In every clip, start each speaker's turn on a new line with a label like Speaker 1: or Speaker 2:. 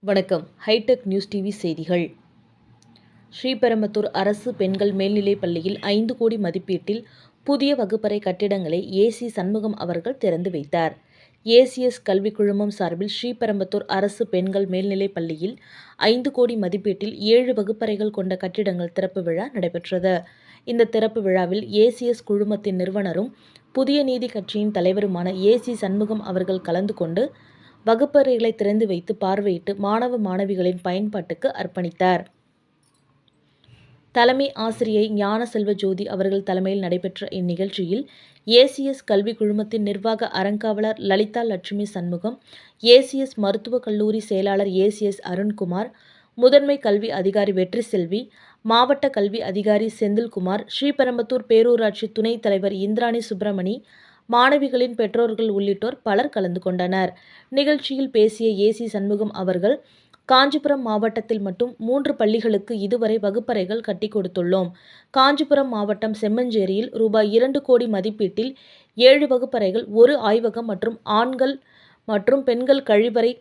Speaker 1: வணக்கம். Hitech news TV செய்திகள். ஸ்ரீபெரும்புத்தூர் அரசு பெண்கள் மேல்நிலைப் பள்ளியில் ஐந்து கோடி மதிப்பீட்டில் புதிய வகுப்பறை கட்டிடங்களை ஏசி சண்முகம் அவர்கள் திறந்து வைத்தார். ஏசிஎஸ் கல்விக் குழுமம் சார்பில் ஸ்ரீபெரும்புத்தூர் அரசு பெண்கள் மேல்நிலைப் பள்ளியில் ஐந்து கோடி மதிப்பீட்டில் ஏழு வகுப்பறைகள் கொண்ட கட்டிடங்கள் திறப்பு விழா நடைபெற்றது. இந்த திறப்பு விழாவில் ஏசிஎஸ் குழுமத்தின் நிறுவனரும் புதிய நீதி கட்சியின் தலைவருமான ஏசி சண்முகம் அவர்கள் கலந்து கொண்டு வகுப்பறைகளை திறந்து வைத்து பார்வையிட்டு மாணவ மாணவிகளின் பயன்பாட்டுக்கு அர்ப்பணித்தார். தலைமை ஆசிரியை ஞான செல்வ ஜோதி அவர்கள் தலைமையில் நடைபெற்ற இந்நிகழ்ச்சியில் ஏசிஎஸ் கல்வி குழுமத்தின் நிர்வாக அறங்காவலர் லலிதா லட்சுமி சண்முகம் ஏசிஎஸ் மருத்துவக் கல்லூரி செயலாளர் ஏசிஎஸ் அருண்குமார் முதன்மை கல்வி அதிகாரி வெற்றி செல்வி மாவட்ட கல்வி அதிகாரி செந்தில்குமார் ஸ்ரீபெரம்பத்தூர் பேரூராட்சி துணைத் தலைவர் இந்திராணி சுப்பிரமணி மாணவிகளின் பெற்றோர்கள் உள்ளிட்டோர் பலர் கலந்து கொண்டனர். நிகழ்ச்சியில் பேசிய ஏசி சண்முகம் அவர்கள் காஞ்சிபுரம் மாவட்டத்தில் மட்டும் மூன்று பள்ளிகளுக்கு இதுவரை வகுப்பறைகள் கட்டி கொடுத்துள்ளோம். காஞ்சிபுரம் மாவட்டம் செம்மஞ்சேரியில் ரூபாய் இரண்டு கோடி மதிப்பீட்டில் ஏழு வகுப்பறைகள் ஒரு ஆய்வகம் மற்றும் ஆண்கள் மற்றும் பெண்கள் கழிவறை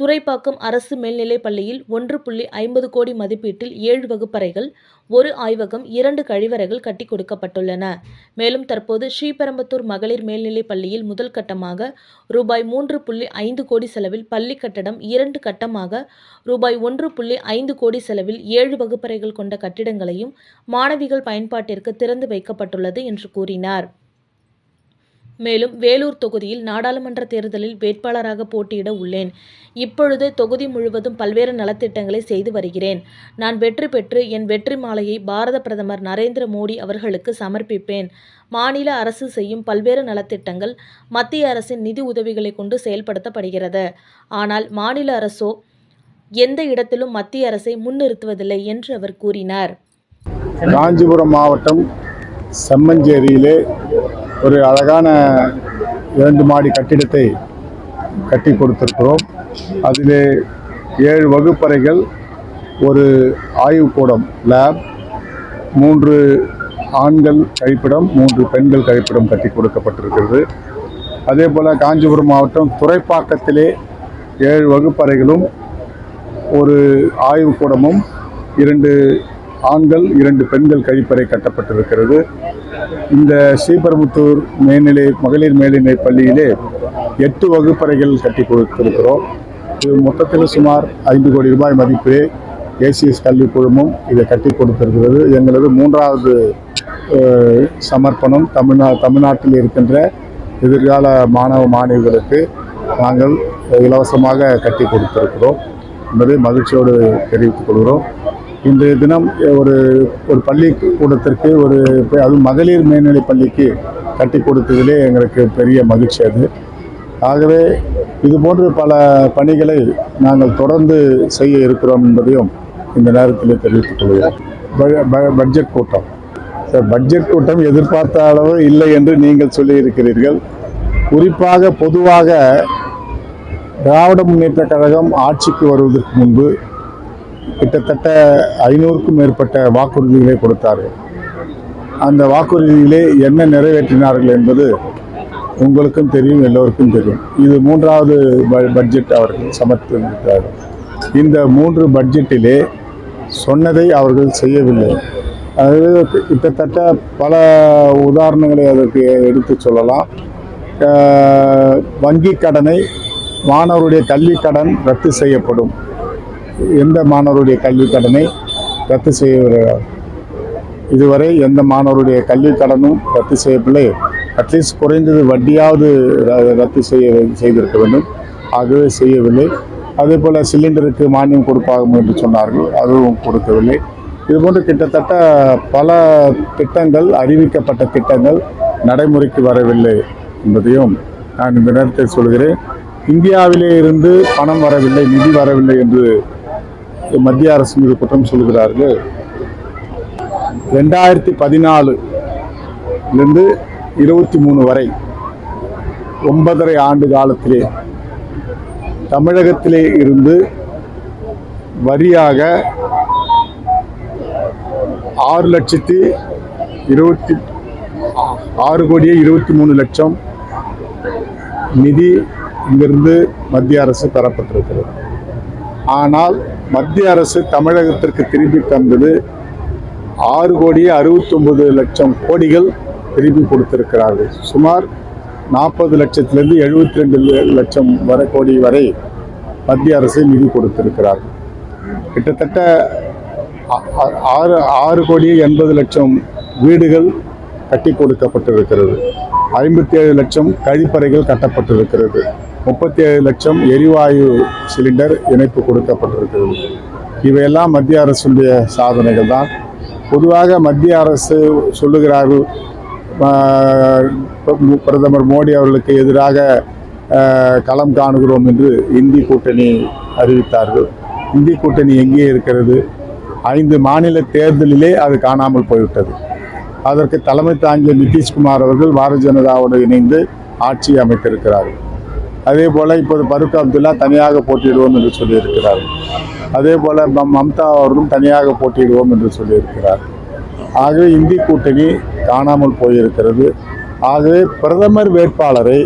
Speaker 1: துறைப்பாக்கம் அரசு மேல்நிலைப் பள்ளியில் ஒன்று புள்ளி ஐம்பது கோடி மதிப்பீட்டில் ஏழு வகுப்பறைகள் ஒரு ஆய்வகம் இரண்டு கழிவறைகள் கட்டி கொடுக்கப்பட்டுள்ளன. மேலும் தற்போது ஸ்ரீபெரும்புத்தூர் மகளிர் மேல்நிலைப் பள்ளியில் முதல் கட்டமாக ரூபாய் மூன்று புள்ளி ஐந்து கோடி செலவில் பள்ளி கட்டடம் இரண்டு கட்டமாக ரூபாய் ஒன்று புள்ளி ஐந்து கோடி செலவில் ஏழு வகுப்பறைகள் கொண்ட கட்டிடங்களையும் மாணவிகள் பயன்பாட்டிற்கு திறந்து வைக்கப்பட்டுள்ளது என்று கூறினார். மேலும் வேலூர் தொகுதியில் நாடாளுமன்ற தேர்தலில் வேட்பாளராக போட்டியிட உள்ளேன். இப்பொழுது தொகுதி முழுவதும் பல்வேறு நலத்திட்டங்களை செய்து வருகிறேன். நான் வெற்றி பெற்று என் வெற்றி மாலையை பாரத பிரதமர் நரேந்திர மோடி அவர்களுக்கு சமர்ப்பிப்பேன். மாநில அரசு செய்யும் பல்வேறு நலத்திட்டங்கள் மத்திய அரசின் நிதி உதவிகளை கொண்டு செயல்படுத்தப்படுகிறது. ஆனால் மாநில அரசோ எந்த இடத்திலும் மத்திய அரசை முன்னிறுத்துவதில்லை என்று அவர் கூறினார்.
Speaker 2: காஞ்சிபுரம் மாவட்டம் செம்மஞ்சேரியிலே ஒரு அழகான இரண்டு மாடி கட்டிடத்தை கட்டி கொடுத்திருக்கிறோம். அதிலே ஏழு வகுப்பறைகள் ஒரு ஆய்வுக்கூடம் லேப் மூன்று ஆண்கள் கழிப்பிடம் மூன்று பெண்கள் கழிப்பிடம் கட்டி கொடுக்கப்பட்டிருக்கிறது. அதே போல் காஞ்சிபுரம் மாவட்டம் துறைப்பாக்கத்திலே ஏழு வகுப்பறைகளும் ஒரு ஆய்வுக்கூடமும் இரண்டு ஆண்கள் இரண்டு பெண்கள் கழிப்பறை கட்டப்பட்டிருக்கிறது. இந்த ஸ்ரீபெரும்புத்தூர் மேல்நிலை மகளிர் மேல்நிலை பள்ளியிலே எட்டு வகுப்பறைகள் கட்டி கொடுத்திருக்கிறோம். இது மொத்தத்தில் சுமார் ஐந்து கோடி ரூபாய் மதிப்பிலே ஏசிஎஸ் கல்விக் குழுமம் இதை கட்டி கொடுத்திருக்கிறது. எங்களது மூன்றாவது சமர்ப்பணம் தமிழ்நா தமிழ்நாட்டில் இருக்கின்ற எதிர்கால மாணவ மாணவிகளுக்கு நாங்கள் இலவசமாக கட்டி கொடுத்திருக்கிறோம். என்பதை மகிழ்ச்சியோடு தெரிவித்துக் கொள்கிறோம். இன்றைய தினம் ஒரு ஒரு பள்ளிக்கூடத்திற்கு ஒரு அது மகளிர் மேல்நிலை பள்ளிக்கு கட்டி கொடுத்ததிலே எங்களுக்கு பெரிய மகிழ்ச்சி அது. ஆகவே இது போன்று பல பணிகளை நாங்கள் தொடர்ந்து செய்ய இருக்கிறோம் என்பதையும் இந்த நேரத்தில் தெரிவித்துக் கொள்கிறோம் ப- பட்ஜெட் கூட்டம். சார் பட்ஜெட் கூட்டம் எதிர்பார்த்த அளவு இல்லை என்று நீங்கள் சொல்லியிருக்கிறீர்கள். குறிப்பாக பொதுவாக திராவிட முன்னேற்ற கழகம் ஆட்சிக்கு வருவதற்கு முன்பு கிட்டத்தட்ட ஐநூறுக்கும் மேற்பட்ட வாக்குறுதிகளை கொடுத்தார். அந்த வாக்குறுதிகளை என்ன நிறைவேற்றினார்கள் என்பது உங்களுக்கும் தெரியும் எல்லோருக்கும் தெரியும். இது மூன்றாவது ப- பட்ஜெட் அவர்கள் சமர்ப்பித்தார். இந்த மூன்று பட்ஜெட்டிலே சொன்னதை அவர்கள் செய்யவில்லை. அது கிட்டத்தட்ட பல உதாரணங்களை அதற்கு எடுத்து சொல்லலாம். வங்கி கடனை மாணவருடைய கல்வி கடன் ரத்து செய்யப்படும். எந்த மாணவருடைய கல்வி கடனை ரத்து செய்ய இதுவரை எந்த மாணவருடைய கல்வி கடனும் ரத்து செய்யவில்லை. அட்லீஸ்ட் குறைந்தது வட்டியாவது ர- ரத்து செய்ய செய்திருக்க வேண்டும். ஆகவே செய்யவில்லை. அதே போல் சிலிண்டருக்கு மானியம் கொடுப்பாகும் என்று சொன்னார்கள். அதுவும் கொடுக்கவில்லை. இதுபோன்று கிட்டத்தட்ட பல திட்டங்கள் அறிவிக்கப்பட்ட திட்டங்கள் நடைமுறைக்கு வரவில்லை என்பதையும் நான் இந்த நேரத்தில் சொல்கிறேன். இந்தியாவிலே இருந்து பணம் வரவில்லை நிதி வரவில்லை என்று மத்திய அரசு மீது குற்றம் சொல்கிறார்கள். ரெண்டாயிரத்தி பதினாலுலேருந்து இருபத்தி மூணு வரை ஒன்பதரை ஆண்டு காலத்திலே தமிழகத்திலே இருந்து வரியாக ஆறு லட்சத்தி இருபத்தி ஆறு கோடியே இருபத்தி மூணு லட்சம் நிதி இங்கிருந்து மத்திய அரசு பெறப்பட்டிருக்கிறது ஆனால் மத்திய அரசு தமிழகத்திற்கு திருப்பி தந்தது ஆறு கோடியே அறுபத்தொன்பது லட்சம் கோடிகள் திருப்பி கொடுத்திருக்கிறார்கள். சுமார் நாற்பது லட்சத்திலிருந்து எழுபத்தி ரெண்டு லட்சம் வரை கோடி வரை மத்திய அரசு நிதி கொடுத்திருக்கிறார் கிட்டத்தட்ட ஆறு ஆறு கோடியே எண்பது லட்சம் வீடுகள் கட்டி கொடுக்கப்பட்டிருக்கிறது. ஐம்பத்தி ஏழு லட்சம் கழிப்பறைகள் கட்டப்பட்டிருக்கிறது. முப்பத்தி ஏழு லட்சம் எரிவாயு சிலிண்டர் இணைப்பு கொடுக்கப்பட்டிருக்கிறது. இவையெல்லாம் மத்திய அரசுடைய சாதனைகள் தான். பொதுவாக மத்திய அரசு சொல்லுகிறார்கள் பிரதமர் மோடி அவர்களுக்கு எதிராக களம் காணுகிறோம் என்று இந்தி கூட்டணி அறிவித்தார்கள். இந்தி கூட்டணி எங்கே இருக்கிறது? ஐந்து மாநில தேர்தலிலே அது காணாமல் போய்விட்டது. அதற்கு தலைமை தாங்கிய நிதிஷ்குமார் அவர்கள் பாரதிய ஜனதாவோடு இணைந்து ஆட்சி அமைத்திருக்கிறார்கள். அதே போல் இப்போது பருக் அப்துல்லா தனியாக போட்டியிடுவோம் என்று சொல்லியிருக்கிறார். அதே போல் மம்தா அவர்களும் தனியாக போட்டியிடுவோம் என்று சொல்லியிருக்கிறார். ஆகவே இந்தி கூட்டணி காணாமல் போயிருக்கிறது. ஆகவே பிரதமர் வேட்பாளரை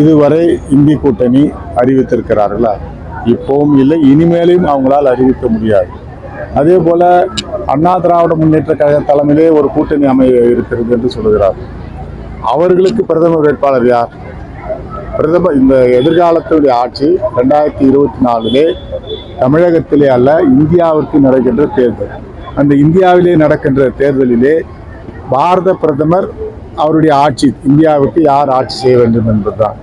Speaker 2: இதுவரை இந்தி கூட்டணி அறிவித்திருக்கிறார்களா? இப்போவும் இல்லை இனிமேலையும் அவங்களால் அறிவிக்க முடியாது. அதே போல் அண்ணா திராவிட முன்னேற்ற கழக தலைமையிலே ஒரு கூட்டணி அமைய இருக்கிறது என்று சொல்கிறார். அவர்களுக்கு பிரதமர் வேட்பாளர் யார்? பிரதமர் இந்த எதிர்காலத்துடைய ஆட்சி ரெண்டாயிரத்தி இருபத்தி நாலிலே தமிழகத்திலே அல்ல இந்தியாவிற்கு நடக்கின்ற தேர்தல். அந்த இந்தியாவிலே நடக்கின்ற தேர்தலிலே பாரத பிரதமர் அவருடைய ஆட்சி இந்தியாவுக்கு யார் ஆட்சி செய்ய வேண்டும் என்பதுதான்.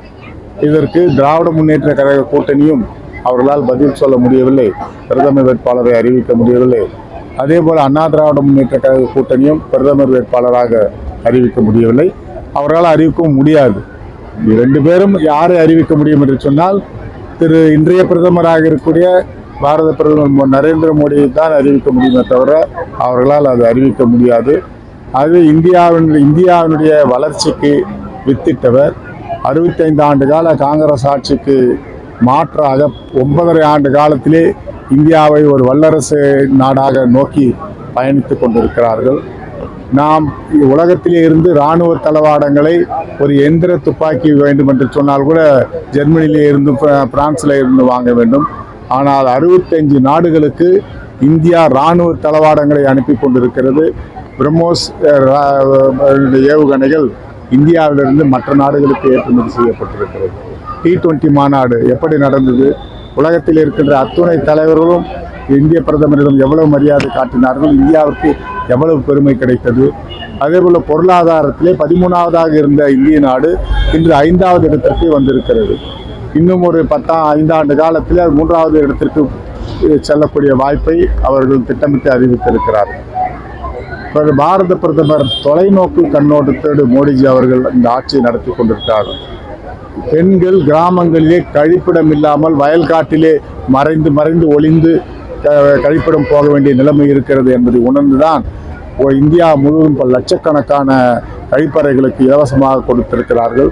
Speaker 2: இதற்கு திராவிட முன்னேற்ற கழக கூட்டணியும் அவர்களால் பதில் சொல்ல முடியவில்லை பிரதமர் வேட்பாளரை அறிவிக்க முடியவில்லை. அதேபோல் அண்ணா திராவிட முன்னேற்ற கழக கூட்டணியும் பிரதமர் வேட்பாளராக அறிவிக்க முடியவில்லை. அவர்களால் அறிவிக்கவும் முடியாது. இரண்டு பேரும் யாரை அறிவிக்க முடியும் என்று சொன்னால் திரு இன்றைய பிரதமராக இருக்கக்கூடிய பாரத பிரதமர் நரேந்திர மோடியை தான் அறிவிக்க முடியுமே தவிர அவர்களால் அது அறிவிக்க முடியாது. அது இந்தியாவின் இந்தியாவினுடைய வளர்ச்சிக்கு வித்திட்டவர். அறுபத்தைந்து ஆண்டு கால காங்கிரஸ் ஆட்சிக்கு மாற்றாக ஒன்பதரை ஆண்டு காலத்திலே இந்தியாவை ஒரு வல்லரசு நாடாக நோக்கி பயணித்துக் கொண்டிருக்கிறார்கள். நாம் உலகத்திலே இருந்து இராணுவ தளவாடங்களை ஒரு எந்திர துப்பாக்கி வேண்டும் என்று சொன்னால் கூட ஜெர்மனியிலே இருந்து பிரான்ஸில் இருந்து வாங்க வேண்டும். ஆனால் அறுபத்தஞ்சு நாடுகளுக்கு இந்தியா இராணுவ தளவாடங்களை அனுப்பி கொண்டிருக்கிறது. பிரம்மோஸ் ஏவுகணைகள் இந்தியாவிலிருந்து மற்ற நாடுகளுக்கு ஏற்றுமதி செய்யப்பட்டிருக்கிறது. டி டுவெண்ட்டி மாநாடு எப்படி நடந்தது? உலகத்தில் இருக்கின்ற அத்துணை தலைவர்களும் இந்திய பிரதமரிடம் எவ்வளவு மரியாதை காட்டினார்கள் இந்தியாவிற்கு எவ்வளவு பெருமை கிடைத்தது? அதே போல பொருளாதாரத்திலே பதிமூணாவதாக இருந்த இந்திய நாடு இன்று ஐந்தாவது இடத்திற்கு வந்திருக்கிறது. இன்னும் ஒரு பத்தாம் ஐந்தாண்டு காலத்தில் அது மூன்றாவது இடத்திற்கு செல்லக்கூடிய வாய்ப்பை அவர்கள் திட்டமிட்டு அறிவித்திருக்கிறார்கள் பிறகு பாரத பிரதமர் தொலைநோக்கு கண்ணோட்டத்தோடு மோடிஜி அவர்கள் இந்த ஆட்சியை நடத்தி கொண்டிருக்கிறார்கள் பெண்கள் கிராமங்களிலே கழிப்பிடம் இல்லாமல் வயல்காட்டிலே மறைந்து மறைந்து ஒளிந்து கழிப்பிடம் போக வேண்டிய நிலைமை இருக்கிறது என்பதை உணர்ந்துதான் ஓ- இந்தியா முழுவதும் பல லட்சக்கணக்கான கழிப்பறைகளுக்கு இலவசமாக கொடுத்திருக்கிறார்கள்.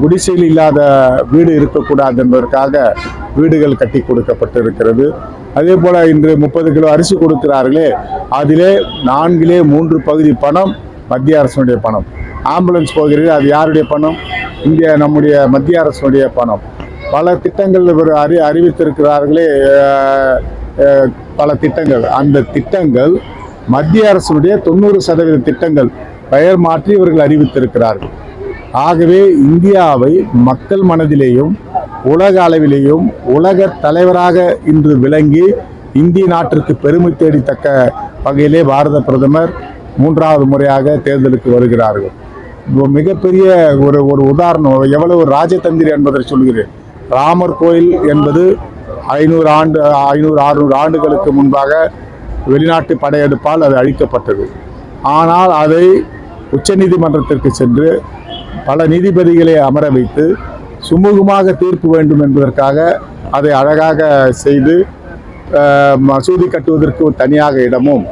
Speaker 2: குடிசையில் இல்லாத வீடு இருக்கக்கூடாது என்பதற்காக வீடுகள் கட்டி கொடுக்கப்பட்டிருக்கிறது. அதே போல இன்று முப்பது கிலோ அரிசி கொடுக்கிறார்களே அதிலே நான்கிலே மூன்று பகுதி பணம் மத்திய அரசுடைய பணம். ஆம்புலன்ஸ் போகிறது அது யாருடைய பணம்? இந்திய நம்முடைய மத்திய அரசுடைய பணம். பல திட்டங்கள் இவர் அறி அறிவித்திருக்கிறார்களே பல திட்டங்கள். அந்த திட்டங்கள் மத்திய அரசுடைய தொண்ணூறு சதவீத திட்டங்கள். பெயர் மாற்றி இவர்கள் அறிவித்திருக்கிறார்கள். ஆகவே இந்தியாவை மக்கள் மனதிலேயும் உலக அளவிலேயும் உலக தலைவராக இன்று விளங்கி இந்திய நாட்டிற்கு பெருமை தேடித்தக்க வகையிலே பாரத பிரதமர் மூன்றாவது முறையாக தேர்தலுக்கு வருகிறார்கள். இப்போ மிகப்பெரிய ஒரு ஒரு உதாரணம் எவ்வளவு ராஜதந்திரி என்பதை சொல்கிறேன். ராமர் கோயில் என்பது ஐநூறு ஆண்டு ஐநூறு அறுநூறு ஆண்டுகளுக்கு முன்பாக வெளிநாட்டு படையெடுப்பால் அது அழிக்கப்பட்டது. ஆனால் அதை உச்சநீதிமன்றத்திற்கு சென்று பல நீதிபதிகளை அமர வைத்து சுமூகமாக தீர்ப்பு வேண்டும் என்பதற்காக அதை அழகாக செய்து மசூதி கட்டுவதற்கு ஒரு தனியாக இடமும்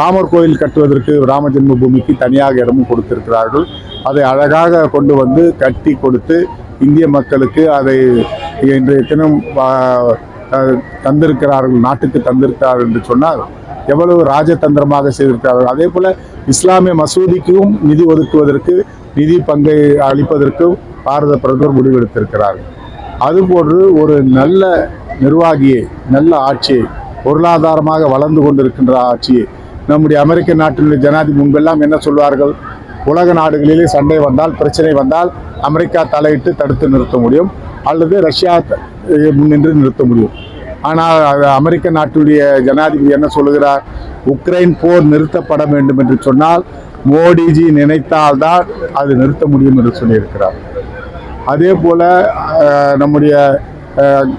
Speaker 2: ராமர் கோயில் கட்டுவதற்கு ராம பூமிக்கு தனியாக இடமும் கொடுத்திருக்கிறார்கள். அதை அழகாக கொண்டு வந்து கட்டி கொடுத்து இந்திய மக்களுக்கு அதை இன்றைய தினம் தந்திருக்கிறார்கள் நாட்டுக்கு தந்திருக்கிறார்கள் என்று சொன்னால் எவ்வளவு ராஜதந்திரமாக செய்திருக்கிறார்கள். அதே போல இஸ்லாமிய மசூதிக்கும் நிதி ஒதுக்குவதற்கு நிதி பங்கை அளிப்பதற்கும் பாரத பிரதமர் முடிவெடுத்திருக்கிறார்கள். அதுபோன்று ஒரு நல்ல நிர்வாகியை நல்ல ஆட்சியை பொருளாதாரமாக வளர்ந்து கொண்டிருக்கின்ற ஆட்சியை நம்முடைய அமெரிக்க நாட்டினுடைய ஜனாதிபதி முன்பெல்லாம் என்ன சொல்வார்கள்? உலக நாடுகளிலே சண்டை வந்தால் பிரச்சனை வந்தால் அமெரிக்கா தலையிட்டு தடுத்து நிறுத்த முடியும். அல்லது ரஷ்யா முன்னின்று நிறுத்த முடியும். ஆனால் அமெரிக்க நாட்டுடைய ஜனாதிபதி என்ன சொல்லுகிறார்? உக்ரைன் போர் நிறுத்தப்பட வேண்டும் என்று சொன்னால் மோடிஜி நினைத்தால்தான் அது நிறுத்த முடியும் என்று சொல்லியிருக்கிறார். அதே போல் நம்முடைய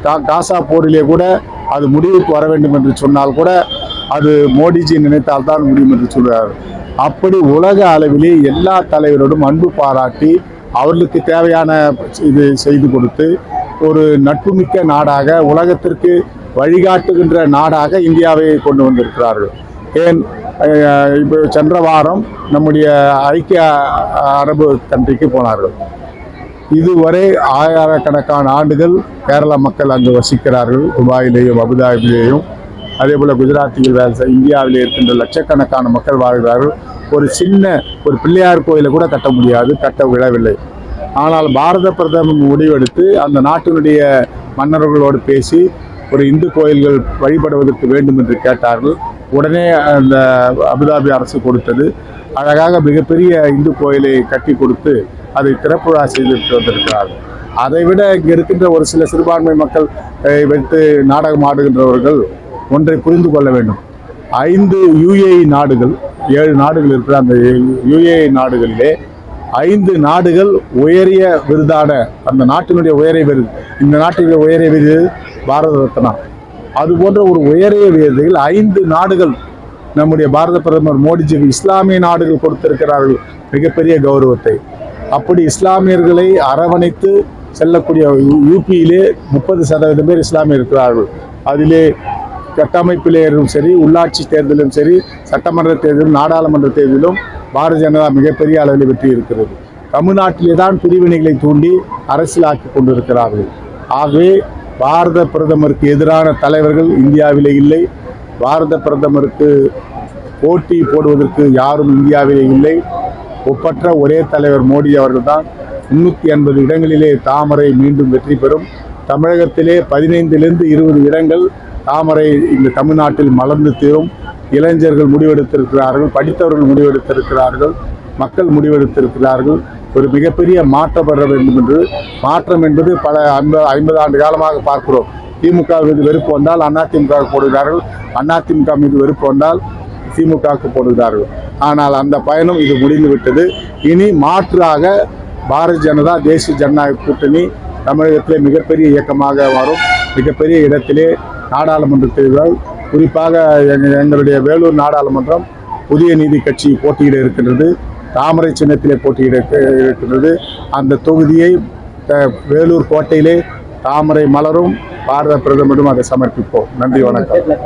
Speaker 2: கா- காசா போரிலே கூட அது முடிவுக்கு வர வேண்டும் என்று சொன்னால் கூட அது மோடிஜி நினைத்தால்தான் முடியும் என்று சொல்கிறார் அப்படி உலக அளவிலே எல்லா தலைவரோடும் அன்பு பாராட்டி அவர்களுக்கு தேவையான இது செய்து கொடுத்து ஒரு நட்புமிக்க நாடாக உலகத்திற்கு வழிகாட்டுகின்ற நாடாக இந்தியாவை கொண்டு வந்திருக்கிறார்கள். ஏன் இப்போ சென்ற வாரம் நம்முடைய ஐக்கிய அரபு கண்ட்ரிக்கு போனார்கள். இதுவரை ஆயிரக்கணக்கான ஆண்டுகள் கேரள மக்கள் அங்கு வசிக்கிறார்கள். துபாயிலேயும் அபுதாபிலேயும் அதே போல் குஜராத்தியில் வேலை செய்ய இந்தியாவில் இருக்கின்ற லட்சக்கணக்கான மக்கள் வாழ்கிறார்கள். ஒரு சின்ன ஒரு பிள்ளையார் கோயிலை கூட கட்ட முடியாது கட்ட விழவில்லை ஆனால் பாரத பிரதமர் முடிவெடுத்து அந்த நாட்டினுடைய மன்னர்களோடு பேசி ஒரு இந்து கோயில்கள் வழிபடுவதற்கு வேண்டும் என்று கேட்டார்கள். உடனே அந்த அபுதாபி அரசு கொடுத்தது. அழகாக மிகப்பெரிய இந்து கோயிலை கட்டி கொடுத்து அதை திறப்பு விழா வந்திருக்கிறார்கள் அதை விட இங்கே இருக்கின்ற ஒரு சில சிறுபான்மை மக்கள் வைத்து நாடகம் ஆடுகின்றவர்கள் ஒன்றை புரிந்து கொள்ள வேண்டும். ஐந்து யுஏஇ நாடுகள் ஏழு நாடுகள் இருக்கிற அந்த யுஏஇ நாடுகளிலே ஐந்து நாடுகள் உயரிய விருதான அந்த நாட்டினுடைய உயரிய விருது இந்த நாட்டினுடைய உயரிய விருது பாரத ரத்னா. அது போன்ற ஒரு உயரிய விருதுகள் ஐந்து நாடுகள் நம்முடைய பாரத பிரதமர் மோடிஜிக்கு இஸ்லாமிய நாடுகள் கொடுத்திருக்கிறார்கள் மிகப்பெரிய கௌரவத்தை. அப்படி இஸ்லாமியர்களை அரவணைத்து செல்லக்கூடிய யூபியிலே முப்பது சதவீதம் பேர் இஸ்லாமியர் இருக்கிறார்கள். அதிலே கட்டமைப்பிலேயும் சரி உள்ளாட்சி தேர்தலும் சரி சட்டமன்ற தேர்தலும் நாடாளுமன்ற தேர்தலும் பாரதிய ஜனதா மிகப்பெரிய அளவில் வெற்றி இருக்கிறது. தமிழ்நாட்டிலே தான் பிரிவினைகளை தூண்டி அரசியலாக்கி கொண்டிருக்கிறார்கள். ஆகவே பாரத பிரதமருக்கு எதிரான தலைவர்கள் இந்தியாவிலே இல்லை. பாரத பிரதமருக்கு போட்டி போடுவதற்கு யாரும் இந்தியாவிலே இல்லை. ஒப்பற்ற ஒரே தலைவர் மோடி அவர்கள்தான் முன்னூற்றி எண்பது இடங்களிலே தாமரை மீண்டும் வெற்றி பெறும். தமிழகத்திலே பதினைந்திலிருந்து இருபது இடங்கள் தாமரை இந்த தமிழ்நாட்டில் மலர்ந்து தீரும். இளைஞர்கள் முடிவெடுத்திருக்கிறார்கள் படித்தவர்கள் முடிவெடுத்திருக்கிறார்கள் மக்கள் முடிவெடுத்திருக்கிறார்கள். ஒரு மிகப்பெரிய மாற்றம் பெற வேண்டும் என்று மாற்றம் என்பது பல ஐம்பது ஐம்பது ஆண்டு காலமாக பார்க்கிறோம். திமுக மீது வெறுப்பு வந்தால் அதிமுக போடுகிறார்கள். அதிமுக மீது வெறுப்பு வந்தால் திமுகவுக்கு போடுகிறார்கள். ஆனால் அந்த பயணம் இது முடிந்து விட்டது. இனி மாற்றாக பாரதிய ஜனதா தேசிய ஜனநாயக கூட்டணி தமிழகத்திலே மிகப்பெரிய இயக்கமாக வரும் மிகப்பெரிய இடத்திலே நாடாளுமன்ற தேர்தல் குறிப்பாக எங்களுடைய வேலூர் நாடாளுமன்றம் புதிய நீதி கட்சி போட்டியிட இருக்கின்றது. தாமரை சின்னத்திலே போட்டியிட இருக்கின்றது. அந்த தொகுதியை வேலூர் கோட்டையிலே தாமரை மலரும் பாரத பிரதமரும் அதை சமர்ப்பிப்போம். நன்றி வணக்கம்.